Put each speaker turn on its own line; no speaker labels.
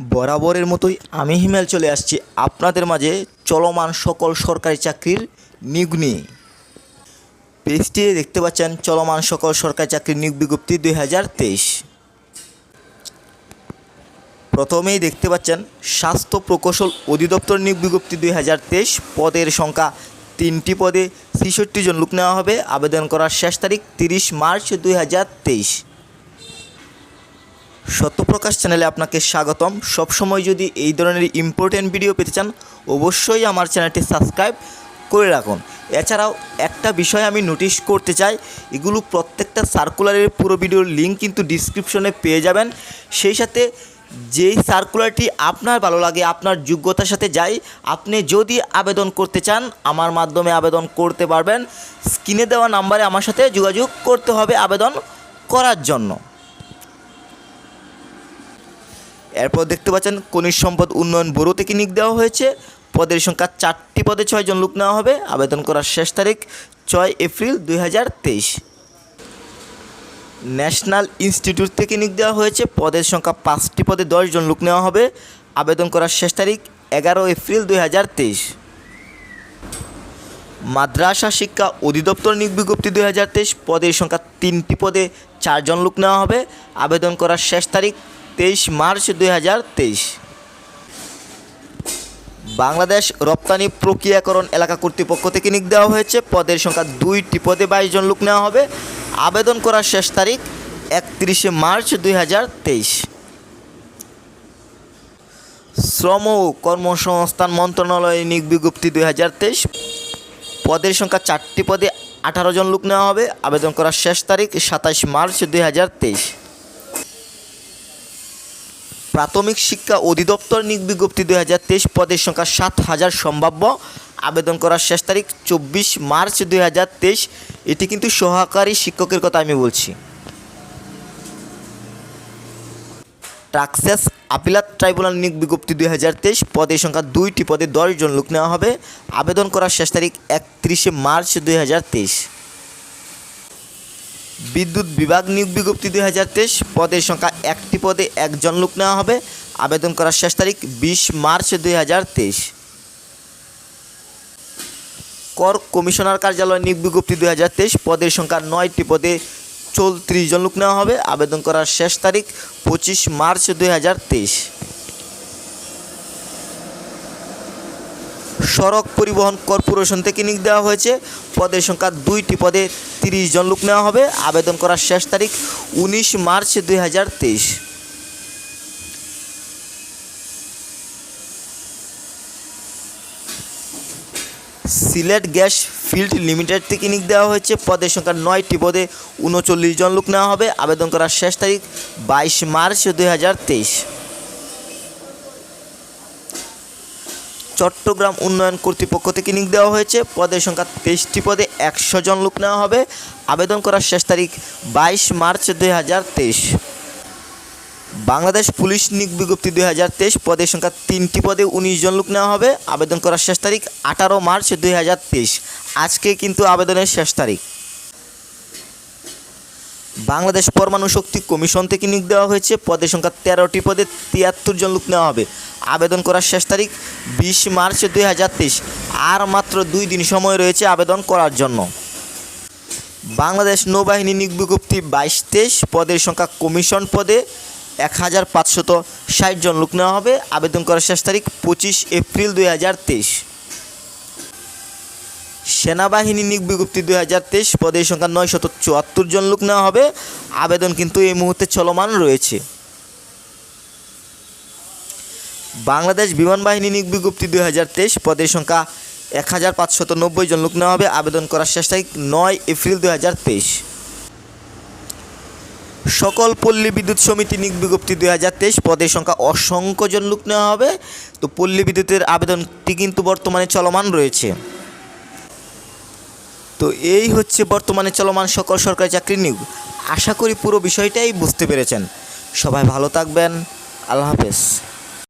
বরাবরের মতোই আমি হিমেল চলে আসছি আপনাদের মাঝে চলমান সকল সরকারি চাকরির নিয়োগ নিয়ে। পেজটি দেখতে পাচ্ছেন চলমান সকল সরকারি চাকরির নিয়োগ বিজ্ঞপ্তি দুই হাজার তেইশ। প্রথমেই দেখতে পাচ্ছেন স্বাস্থ্য প্রকৌশল অধিদপ্তর নিয়োগ বিজ্ঞপ্তি দুই হাজার তেইশ। পদের সংখ্যা তিনটি পদে ছেষট্টি জন লোক নেওয়া হবে। আবেদন করার শেষ তারিখ তিরিশ মার্চ দুই হাজার তেইশ। সত্যপ্রকাশ চ্যানেলে আপনাকে স্বাগতম। সবসময় যদি এই ধরনের ইম্পর্টেন্ট ভিডিও পেতে চান, অবশ্যই আমার চ্যানেলটি সাবস্ক্রাইব করে রাখুন। এছাড়াও একটা বিষয় আমি নোটিশ করতে চাই, এগুলো প্রত্যেকটা সার্কুলারের পুরো ভিডিওর লিঙ্ক কিন্তু ডিসক্রিপশনে পেয়ে যাবেন। সেই সাথে যেই সার্কুলারটি আপনার ভালো লাগে, আপনার যোগ্যতার সাথে যায়, আপনি যদি আবেদন করতে চান, আমার মাধ্যমে আবেদন করতে পারবেন। স্ক্রিনে দেওয়া নাম্বারে আমার সাথে যোগাযোগ করতে হবে আবেদন করার জন্য। এরপর দেখতে পাচ্ছেন খনিজ সম্পদ উন্নয়ন ব্যুরো থেকে নিয়োগ দেওয়া হয়েছে? পদের সংখ্যা চারটি পদে ছয়জন লোক নেওয়া হবে। আবেদন করার শেষ তারিখ ছয় এপ্রিল দুই হাজার তেইশ। ন্যাশনাল ইনস্টিটিউট থেকে নিয়োগ দেওয়া হয়েছে। পদের সংখ্যা পাঁচটি পদে দশজন লোক নেওয়া হবে। আবেদন করার শেষ তারিখ এগারো এপ্রিল দুই হাজার তেইশ। মাদ্রাসা শিক্ষা অধিদপ্তর নিয়োগ বিজ্ঞপ্তি দুই হাজার তেইশ। পদের সংখ্যা তিনটি পদে চারজন লোক নেওয়া হবে। আবেদন করার শেষ তারিখ তেইশ মার্চ দুই হাজার তেইশ। বাংলাদেশ রপ্তানি প্রক্রিয়াকরণ এলাকা কর্তৃপক্ষ থেকে নিয়োগ দেওয়া হয়েছে। পদের সংখ্যা দুইটি পদে বাইশ জন লোক নেওয়া হবে। আবেদন করার শেষ তারিখ একত্রিশে মার্চ দুই হাজার তেইশ। শ্রম ও কর্মসংস্থান মন্ত্রণালয়ের নিয়োগ বিজ্ঞপ্তি দুই হাজার তেইশ। পদের সংখ্যা চারটি পদে আঠারো জন লোক নেওয়া হবে। আবেদন করার শেষ তারিখ সাতাশ মার্চ দুই হাজার তেইশ। প্রাথমিক শিক্ষা অধিদপ্তর নিয়োগ বিজ্ঞপ্তি দুই হাজার তেইশ পদের সংখ্যা সাত হাজার সম্ভাব্য। আবেদন করার শেষ তারিখ চব্বিশ মার্চ দুই হাজার তেইশ। এটি কিন্তু সহকারী শিক্ষকের কথা আমি বলছি। টাক্সেস আপিলাত ট্রাইব্যুনাল নিয়োগ বিজ্ঞপ্তি দুই হাজার তেইশ পদের সংখ্যা দুইটি পদে দশজন লোক নেওয়া হবে। আবেদন করার শেষ তারিখ একত্রিশে মার্চ দুই হাজার তেইশ। বিদ্যুৎ বিভাগ নিয়োগ বিজ্ঞপ্তি দুই তেইশ, পদের সংখ্যা একটি পদে একজন লোক নেওয়া হবে। আবেদন করার শেষ তারিখ বিশ মার্চ দুই হাজার তেইশ। কর কমিশনার কার্যালয় নিয়োগ বিজ্ঞপ্তি দুই তেইশ, পদের সংখ্যা নয়টি পদে চৌত্রিশ জন লোক নেওয়া হবে। আবেদন করার শেষ তারিখ পঁচিশ মার্চ দুই হাজার তেইশ। সড়ক পরিবহন কর্পোরেশন থেকে নিয়োগ দেওয়া হয়েছে। পদের সংখ্যা দুইটি পদে তিরিশ জন লোক নেওয়া হবে। আবেদন করার শেষ তারিখ উনিশ মার্চ দুই হাজার তেইশ। সিলেট গ্যাস ফিল্ড লিমিটেড থেকে নিয়োগ দেওয়া হয়েছে। পদের সংখ্যা নয়টি পদে উনচল্লিশ জন লোক নেওয়া হবে। আবেদন করার শেষ তারিখ বাইশ মার্চ দুই হাজার তেইশ হাজার তেইশ চট্টগ্রাম উন্নয়ন কর্তৃপক্ষ থেকে নিয়োগ দেওয়া হয়েছে। পদের সংখ্যা তেইশটি পদে একশো জন লোক নেওয়া হবে। আবেদন করার শেষ তারিখ বাইশ মার্চ দুই হাজার তেইশ। বাংলাদেশ পুলিশ নিয়োগ বিজ্ঞপ্তি দুই হাজার তেইশ, পদের সংখ্যা তিনটি পদে উনিশ জন লোক নেওয়া হবে। আবেদন করার শেষ তারিখ আঠারো মার্চ দুই হাজার তেইশ। আজকে কিন্তু আবেদনের শেষ তারিখ। বাংলাদেশ পরমাণু শক্তি কমিশন থেকে নিয়োগ দেওয়া হয়েছে। পদের সংখ্যা তেরোটি পদে তিয়াত্তর জন লোক নেওয়া হবে। আবেদন করার শেষ তারিখ বিশ মার্চ দুই হাজার তেইশ। আর মাত্র দুই দিন সময় রয়েছে আবেদন করার জন্য। বাংলাদেশ নৌবাহিনী নিয়োগ বিজ্ঞপ্তি বাইশ তেইশ। পদের সংখ্যা কমিশন পদে এক হাজার পাঁচশত ষাট জন লোক নেওয়া হবে। আবেদন করার শেষ তারিখ পঁচিশ এপ্রিল দুই হাজার তেইশ। সেনাবাহিনী নিয়োগ বিজ্ঞপ্তি দুই হাজার তেইশ পদের সংখ্যা নয়শত চুয়াত্তর জন লোক নেওয়া হবে। আবেদন কিন্তু এই মুহূর্তে চলমান রয়েছে। বাংলাদেশ বিমান বাহিনী নিয়োগ বিজ্ঞপ্তি দুই হাজার তেইশ পদের সংখ্যা এক হাজার পাঁচশত নব্বই জন লোক নেওয়া হবে। আবেদন করার শেষ তারিখ নয় এপ্রিল দুই হাজার তেইশ। সকল পল্লী বিদ্যুৎ সমিতি নিয়োগ বিজ্ঞপ্তি দুই হাজার তেইশ পদের সংখ্যা অসংখ্য জন লোক নেওয়া হবে। তো পল্লী বিদ্যুতের আবেদনটি কিন্তু বর্তমানে চলমান রয়েছে। তো এই হচ্ছে বর্তমানে চলমান সকল সরকারি চাকরির নিয়োগ। আশা করি পুরো বিষয়টাই বুঝতে পেরেছেন। সবাই ভালো থাকবেন। আল্লাহ হাফেজ।